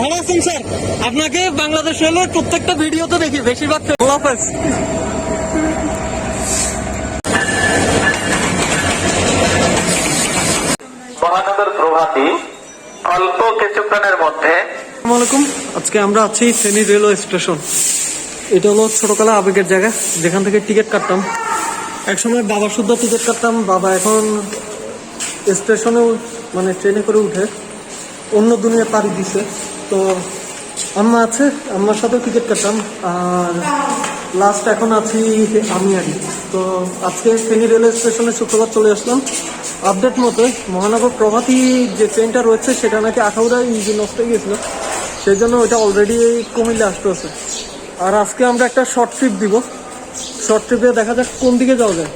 ভালো আছেন স্যার? আপনাকে বাংলাদেশ রেলের প্রত্যেকটা ভিডিওতে দেখি বেশিরভাগ আল্লাহ হাফেজ। মহানগর প্রভাতী অল্প কিছুক্ষণের মধ্যে। আজকে আমরা আছি ফেনী রেলওয়ে স্টেশন। এটা হলো ছোটকালে আবেগের জায়গা যেখান থেকে টিকিট কাটতাম। একসময় বাবা শুদ্ধ টিকিট কাটতাম বাবা এখন স্টেশনে মানে ট্রেনে করে উঠে অন্য দুনিয়া পাড়ি দিছে। তো আম্মা আছে, আম্মার সাথেও টিকিট কাটতাম আর লাস্ট এখন আছি আমি আর তো আজকে ফেনী রেলওয়ে স্টেশনে শুক্রবার চলে আসলাম। আপডেট মতো মহানগর প্রভাতী যে ট্রেনটা রয়েছে, সেটা নাকি আখাউড়া ইঞ্জিন নষ্ট হয়ে গেছিল সেই জন্য ওইটা অলরেডি কুমিল্লে আসতেছে আর আজকে আমরা একটা শর্ট ট্রিপ দিব। শর্ট ট্রিপে দেখা যাক কোন দিকে যাওয়া যায়।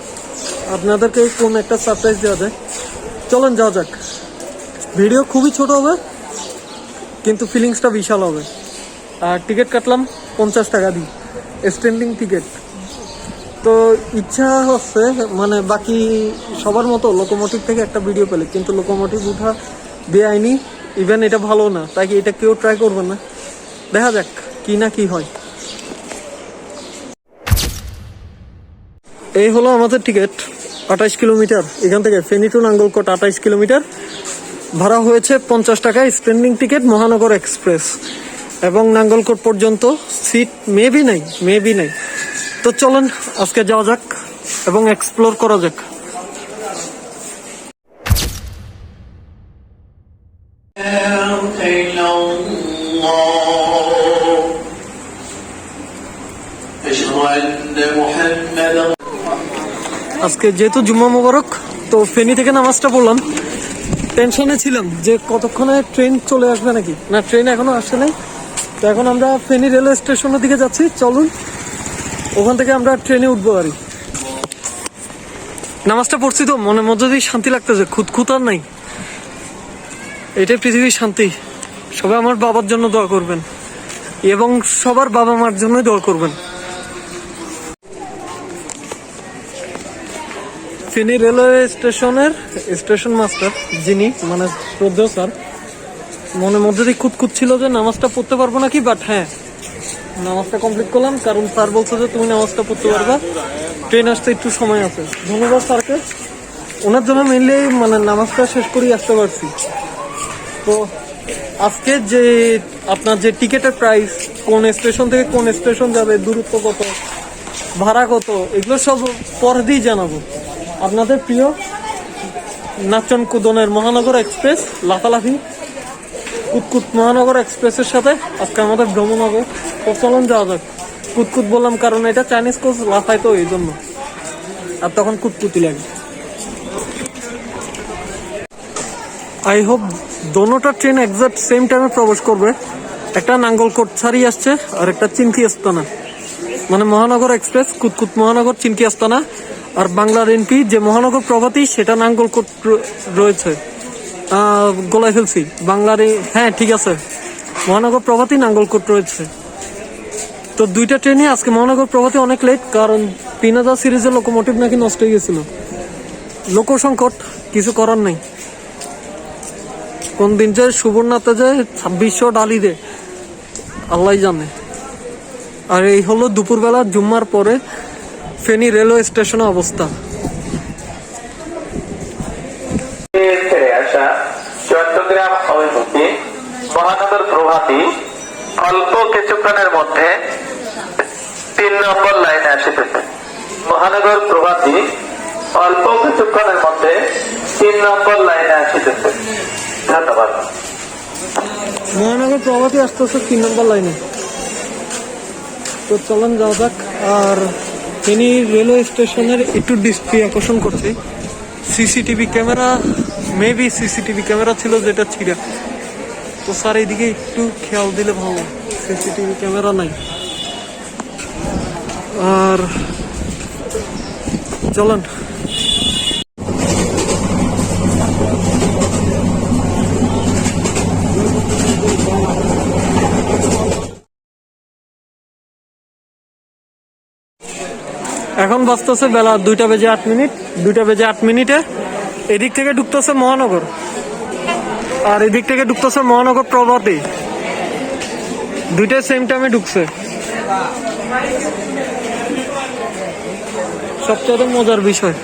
আপনাদেরকে কোন একটা সারপ্রাইজ দেওয়া যায়। চলেন যাওয়া যাক। ভিডিও খুবই ছোট হবে। কিন্তু ফিলিংসটা বিশাল হবে। আর টিকিট কাটলাম পঞ্চাশ টাকা দিই স্ট্যান্ডিং টিকিট তো ইচ্ছা হচ্ছে মানে বাকি সবার মতো লোকোমোটিভ থেকে একটা ভিডিও পেলে, কিন্তু লোকোমোটিভ উঠা বেআইনি। ইভেন এটা ভালো না, তাই কি এটা কেউ ট্রাই করবে না? দেখা যাক কি না কি হয়। এই হলো আমাদের টিকিট আঠাইশ কিলোমিটার এখান থেকে ফেনী টু নাঙ্গলকোট আঠাইশ কিলোমিটার ভাড়া হয়েছে পঞ্চাশ টাকা স্ট্যান্ডিং টিকিট মহানগর এক্সপ্রেস। এবং নাঙ্গলকোট পর্যন্ত সিট মেবি নাই মেবি নাই। তো চলেন, আজকে যাওয়া যাক এবং এক্সপ্লোর করা যাক। আজকে যেহেতু জুম্মা মোবারক, তো ফেনী থেকে নামাজটা বললাম টেনশনে ছিলাম যে কতক্ষণে ট্রেন চলে আসবে নাকি? না ট্রেন এখনও আসে নাই। তো এখন আমরা ফেনী রেলওয়ে স্টেশনের দিকে যাচ্ছি। চলুন, ওখান থেকে আমরা ট্রেনে উঠবো আর নামাজটা পড়ছি তো, মনের মধ্যে দিয়ে শান্তি লাগতেছে, খুঁতখুত আর নাই। এটাই পৃথিবীর শান্তি। সবাই আমার বাবার জন্য দোয়া করবেন এবং সবার বাবা মার জন্যই দোয়া করবেন। ফেনী রেলওয়ে স্টেশনের স্টেশন মাস্টার, যিনি মানে শ্রদ্ধেয় স্যার মনের মধ্যে দিয়ে খুঁতখুত ছিল যে নামাজটা পড়তে পারব নাকি বাট হ্যাঁ নামাজটা কমপ্লিট করলাম, কারণ স্যার বলছে যে তুমি নামাজটা পড়তে পারবা। ট্রেন আসতে একটু সময় আছে। ধন্যবাদ স্যারকে। ওনার জন্য মেনলি মানে নামাজটা শেষ করেই আসতে পারছি। তো, আজকে যে আপনার যে টিকেটের প্রাইস কোন স্টেশন থেকে কোন স্টেশন যাবে, দূরত্ব কত, ভাড়া কত, এগুলো সব পরে দিয়ে জানাব। আপনাদের প্রিয় নাচন কুদনের মহানগর এক্সপ্রেস, লাফালাফি, কুতকুত মহানগর এক্সপ্রেসের সাথে আজকে আমাদের ভ্রমণ হবে তো চলুন যাওয়া যাক। কুতকুত বললাম কারণ এটা চাইনিজ কোচ লাফায় তো এই জন্য। আর তখন কুতকুতি লাগে। আই হোপ দোনোটা ট্রেন একজাক্ট সেম টাইমে প্রবেশ করবে। একটা নাঙ্গলকোট ছাড়িয়ে আসছে আর একটা চিনকি আস্তানা। মানে মহানগর এক্সপ্রেস, কুতকুত মহানগর, চিনকি আস্তানা। আর বাংলার এনপি যে মহানগর প্রভাতী, সেটা নাঙ্গলকোট র- রয়েছে। গলায় ফেলছি। বাংলার হ্যাঁ ঠিক আছে। মহানগর প্রভাতী নাঙ্গলকোট রয়েছে। তো দুইটা ট্রেনই আজকে মহানগর প্রভাতী অনেক লেট কারণ হাজার সিরিজের লোকোমোটিভ নাকি নষ্ট হয়ে গেছিল। লোক সংকট, কিছু করার নেই। কোন দিন যে সুবর্ণাতে যে ছাব্বিশশো ডালি দে আল্লাহ জানে। আর এই হলো দুপুরবেলা, জুম্মার পরে ফেনী রেলওয়ে স্টেশনের অবস্থা। ছেড়ে আসা চট্টগ্রাম অভিমুখী মহানগর প্রভাতী অল্প কিছুক্ষণের মধ্যে তিন নম্বর লাইনে আসিতেছে মহানগর প্রভাতী অল্প কিছুক্ষণের মধ্যে তিন নম্বর লাইনে আসিতেছে ধন্যবাদ। মহানগর প্রভাতী আসতেছে তিন নম্বর লাইনে। তো চলন যাওয়া যাক আর ফেনী রেলওয়ে স্টেশনের একটু দৃষ্টি আকর্ষণ করছে। CCTV camera maybe CCTV camera ছিল যেটা ছিঁড়া। তো স্যার এইদিকে একটু খেয়াল দিলে ভালো। সিসিটিভি ক্যামেরা নাই। আর চলন। এখন বাজতেছে বেলা দুইটা বেজে আট মিনিট, দুইটা বেজে আট মিনিটে। এদিক থেকে ঢুকতেছে মহানগর। আর এদিক থেকে ঢুকতেছে মহানগর প্রভাতী। দুইটা সেম টাইমে ঢুকছে। সবচেয়ে মজার বিষয়।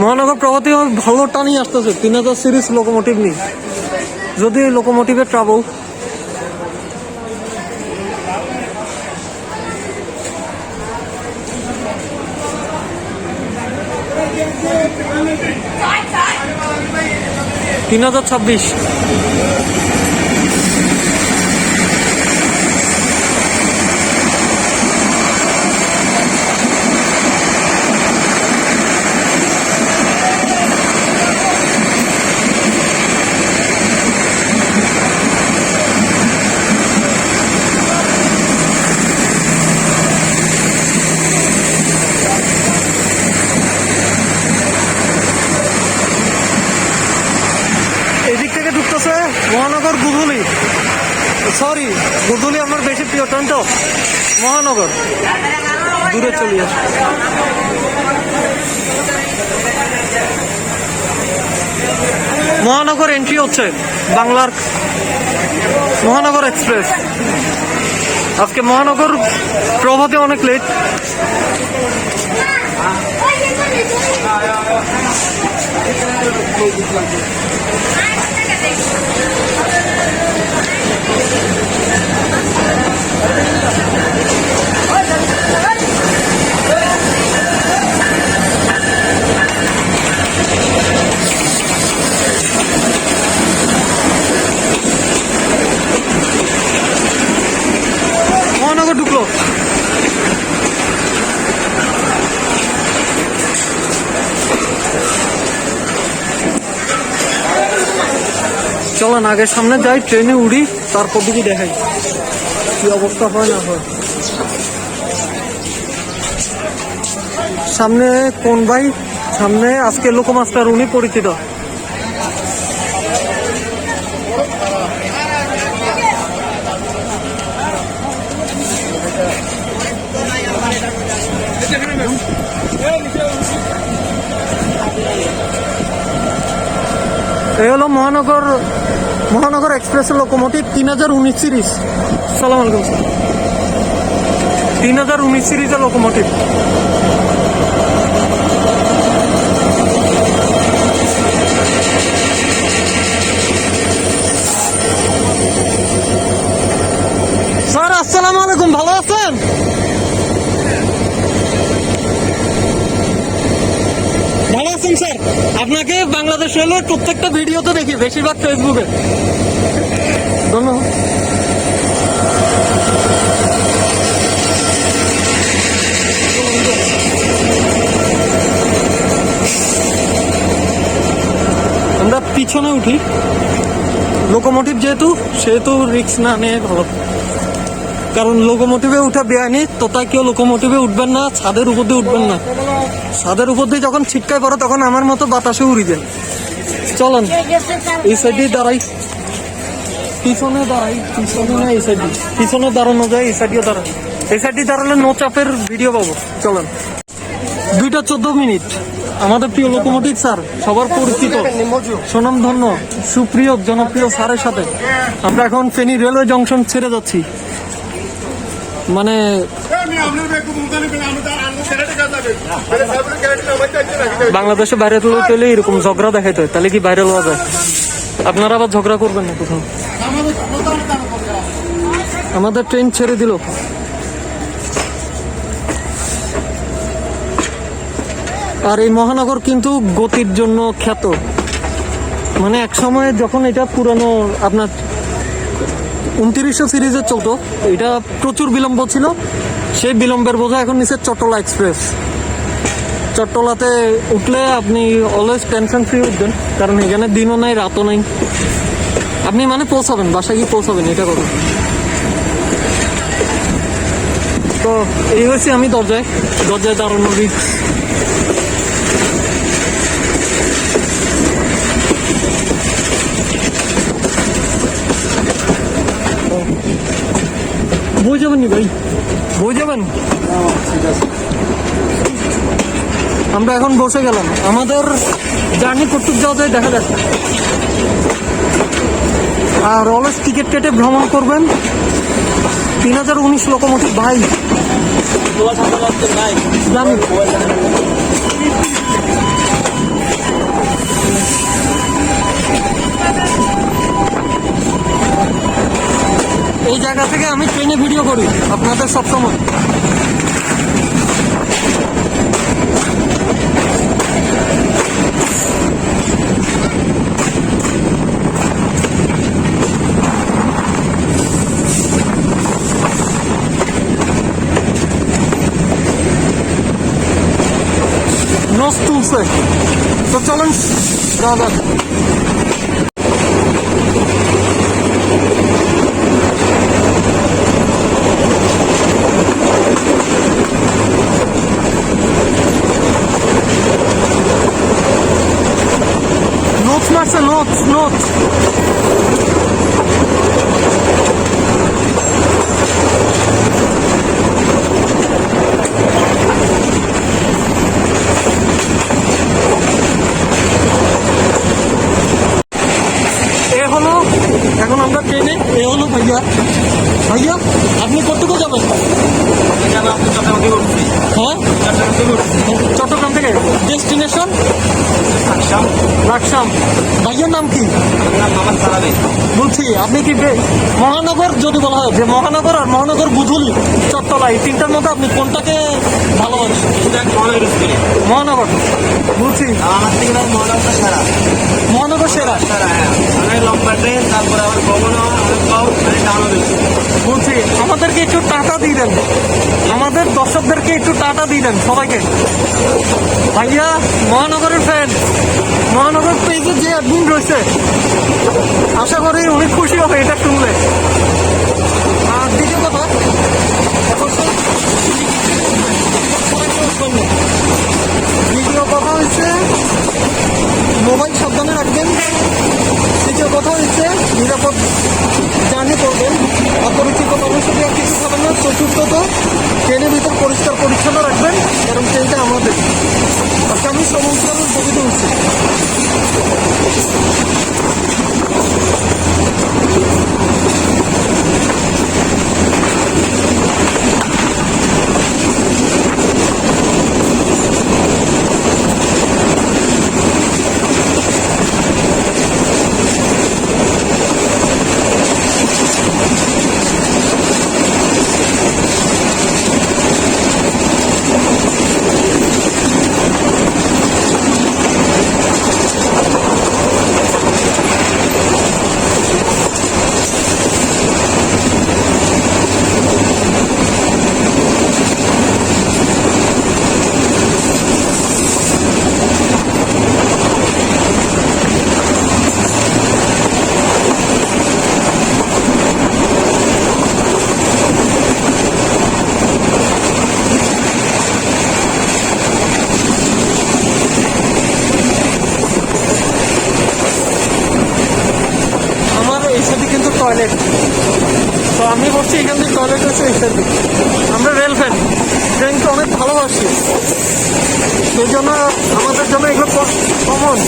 মহানগর প্রগতি ভালো টানি আসতেছে, তিন হাজার সিরিজ লোকোমোটিভ নেই যদি লোকোমোটিভের ট্রাভেল তিন হাজার ছাব্বিশ এদিক থেকে ঢুকতেছে মহানগর গুধুলি সরি গুধুলি আমার বেশি প্রিয় ট্রেন তো মহানগর দূরে চলে আসে এন্ট্রি হচ্ছে বাংলার মহানগর এক্সপ্রেস। আজকে মহানগর প্রভাতে অনেক লেট মহানগর ঢুকলো। চলেন আগে সামনে যাই, ট্রেনে উড়ি, তারপর দিকে দেখাই। কি অবস্থা হয় না হয়। সামনে কোন ভাই? সামনে আজকে লোকমাস্টার উনি পরিচিত। এই হলো মহানগর মহানগর এক্সপ্রেসের লোকোমোটিভ তিন হাজার উনিশ সিরিজ সালাম আলাইকুম, স্যার। তিন হাজার উনিশ সিরিজের লোকোমোটিভ স্যার, আসসালামু আলাইকুম, ভালো আছেন? ভালো আছেন, স্যার? আপনাকে বাংলাদেশ রেলওয়ের প্রত্যেকটা ভিডিওতে দেখি, বেশিরভাগ ফেসবুকে ধন্যবাদ। আমরা পিছনে উঠি। লোকোমোটিভ যেহেতু, সেহেতু রিক্স না নিয়ে ভালো। কারণ লোকোমোটিভে উঠা বেআইনি, তো তাই কেউ লোকোমোটিভে উঠবেন না, ছাদের উপর দিয়ে উঠবেন না। ছাদের উপর দিয়ে যখন ছিটকায় পড়ে, তখন আমার মতো বাতাসে উড়ি যায়। চলেন, এই সাইডে দাঁড়াই। পিছনে দাঁড়াই, পিছনে না এই সাইডে পিছনে দাঁড়ানো যায়, এই সাইডে দাঁড়াই এই সাইডে দাঁড়ালে নো চাপের ভিডিও পাবো। চলেন। দুইটা চোদ্দ মিনিট। আমাদের প্রিয় লোকোমোটিভ স্যার সবার পরিচিত। সুনাম ধন্য সুপ্রিয়, জনপ্রিয় স্যারের সাথে। আমরা এখন ফেনী রেলওয়ে জংশন ছেড়ে যাচ্ছি। মানে বাংলাদেশে বাইরে হলে এরকম ঝগড়া দেখাইতে হয়, তাহলে কি বাইরে লওয়া যায়? আপনারা আবার ঝগড়া করবেন না কোথাও? আমাদের ট্রেন ছেড়ে দিল। আর এই মহানগর কিন্তু গতির জন্য খ্যাত। মানে এক সময় যখন এটা পুরানো আপনার উনত্রিশশো সিরিজে চলতো এটা প্রচুর বিলম্ব ছিল। সেই বিলম্বের বোঝা এখন নিচে চট্টলা এক্সপ্রেস। চট্টলাতে উঠলে আপনি অলওয়েজ টেনশন ফ্রি উঠবেন, কারণ এখানে দিনও নাই, রাতও নাই। আপনি মানে পৌঁছাবেন, বাসায় গিয়ে পৌঁছাবেন, এটা করুন তো এই হয়েছে আমি দরজায়। দরজায় দাঁড়ানো বই যাবেন নি ভাই বই আমরা এখন বসে গেলাম। আমাদের জার্নি করতে যাওয়া যায়, দেখা যাচ্ছে আর অলওয়েজ টিকিট কেটে ভ্রমণ করবেন। তিন হাজার উনিশ লোকোমোটিভ ভাই। এই জায়গা থেকে আমি ট্রেনে ভিডিও করি আপনাদের সবসময়। নস তুলছে তো চলেন যাওয়া Nasıl not. যে মহানগর আর মহানগর বুধুলি চট্টলা এই তিনটার মধ্যে আপনি কোনটাকে ভালোবাসেন? মহানগর। বলছি মহানগর সেরা? বলছি আমাদেরকে একটু টাটা দিয়ে দেন। আমাদের দর্শকদেরকে একটু টাটা দিয়ে দেন সবাইকে। ভাইয়া মহানগরের ফ্যান মহানগর পেজে যে অ্যাডমিন রয়েছে আশা করি উনি খুশি হবে এটা শুনলে। দ্বিতীয় কথা হচ্ছে মোবাইল সাবধানে রাখবেন তৃতীয় কথা হচ্ছে নিরাপদ জার্নি করবেন অপরিচিত মানুষের আর কিছু খাবেন চতুর্থত ট্রেনের পরিষ্কার পরিচ্ছন্ন রাখবেন কারণ ট্রেনটা আমাদের আজকে আমি সমুদ্রের ববিতে টয়লেট তো আমি বলছি এখান থেকে টয়লেট আছে এখান থেকে আমরা রেল ফ্যান ট্রেনকে অনেক ভালোবাসি। সেই জন্য আমাদের জন্য এগুলো কমন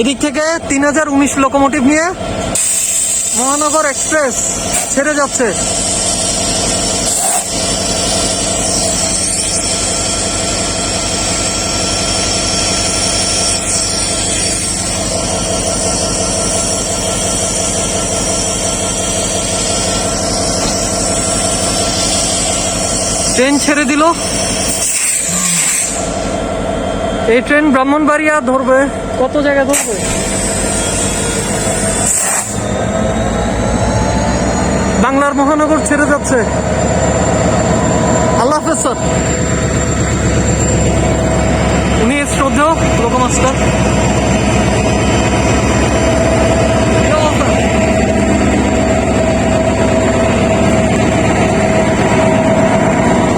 এদিক থেকে তিন হাজার উনিশ লোকোমোটিভ নিয়ে মহানগর এক্সপ্রেস ছেড়ে যাচ্ছে। ট্রেন ছেড়ে দিল। এই ট্রেন ব্রাহ্মণবাড়িয়া ধরবে। কত জায়গা ধরবে? বাংলার মহানগর ছেড়ে যাচ্ছে। আল্লাহ হাফেজ, স্যার। উনি শ্রদ্ধেয় কি অবস্থা?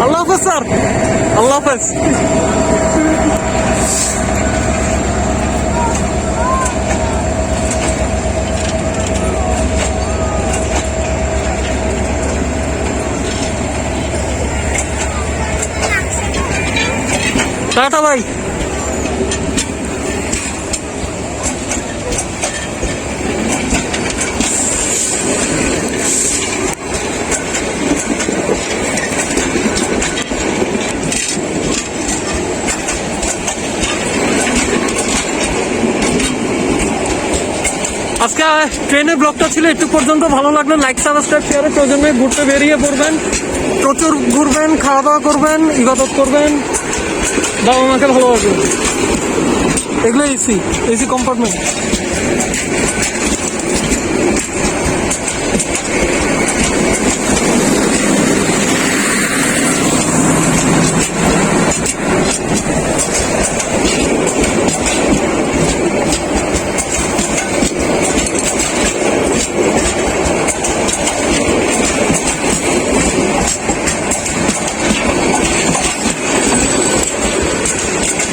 আল্লাহ হাফেজ, স্যার। আল্লাহ হাফেজ। টাটা ভাই। আজকে ট্রেনের ব্লগটা ছিল একটু পর্যন্ত ভালো লাগল লাইক সাবস্ক্রাইব শেয়ারের প্রয়োজনে ঘুরতে বেরিয়ে পড়বেন, প্রচুর ঘুরবেন খাওয়া দাওয়া করবেন, ইবাদত করবেন। বাবা ভালো ভালোবাসবেন এগুলো এসি এসি কম্পার্টমেন্ট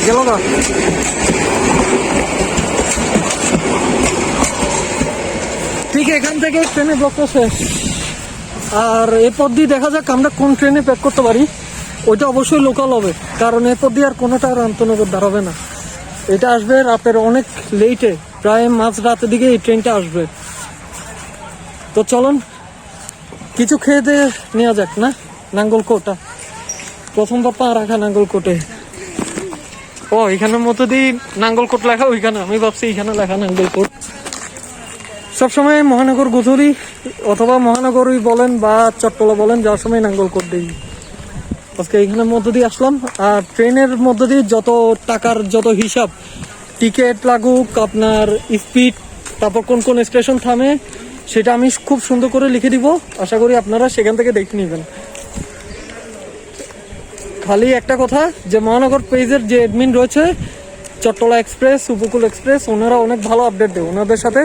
গেল না? ঠিক, এখান থেকে ট্রেনে ব্লকটা শেষ। আর এরপর দিয়ে দেখা যাক আমরা কোন ট্রেনে প্যাক করতে পারি। ওইটা অবশ্যই লোকাল হবে, কারণ এরপর দিয়ে আর কোনোটা আর আন্তনগর দাঁড়াবে না। এটা আসবে রাতের অনেক লেটে প্রায় মাঝ রাতের দিকে এই ট্রেনটা আসবে। তো চলুন, কিছু খেয়ে দিয়ে নেওয়া যাক না? নাঙ্গলকোটা। প্রথমবার পা রাখা নাঙ্গলকোটে। ও, এখানের মধ্যে দিয়ে নাঙ্গলকোট লেখা, ওইখানে। আমি ভাবছি এখানে লেখা নাঙ্গলকোট। সবসময় মহানগর গোধূলি অথবা মহানগরই বলেন বা চট্টলা বলেন যাওয়ার সময় নাঙ্গলকোট দিই। আজকে এইখানের মধ্য দিয়ে আসলাম। আর ট্রেনের মধ্য দিয়ে যত টাকার যত হিসাব, টিকিট লাগুক, আপনার স্পিড, তারপর কোন কোন স্টেশন থামে, সেটা আমি খুব সুন্দর করে লিখে দিব। আশা করি আপনারা সেখান থেকে দেখে নেবেন। খালি একটা কথা, যে মহানগর পেজের যে অ্যাডমিন রয়েছে, চট্টলা এক্সপ্রেস উপকূল এক্সপ্রেস ওনারা অনেক ভালো আপডেট দেয় ওনাদের সাথে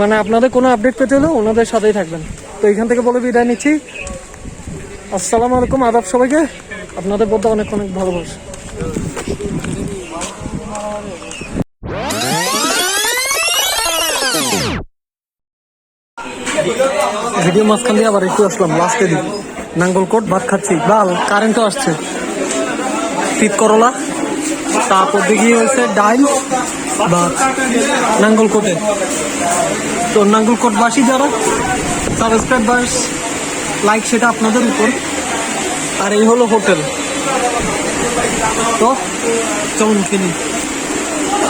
মানে আপনাদের কোনো আপডেট পেতে হলে ওনাদের সাথেই থাকবেন। তো এখান থেকে বলে বিদায় নিচ্ছি। আসসালামু আলাইকুম, আদাব সবাইকে। আপনাদের বলতে অনেক অনেক ভালোবাসা। ভিডিও মাঝখান দিয়ে আবার একটু আসলাম লাস্টে দিই নাঙ্গলকোট ভাত খাচ্ছি। ডাল কারেন্টও আসছে। শীত করলা তারপর দেখি হয়েছে ডাইল, ভাত নাঙ্গলকোটে তো নাঙ্গলকোটবাসী যারা সাবস্ক্রাইব বাস লাইক সেটা আপনাদের উপর। আর এই হলো হোটেল। তো চলুন কিনি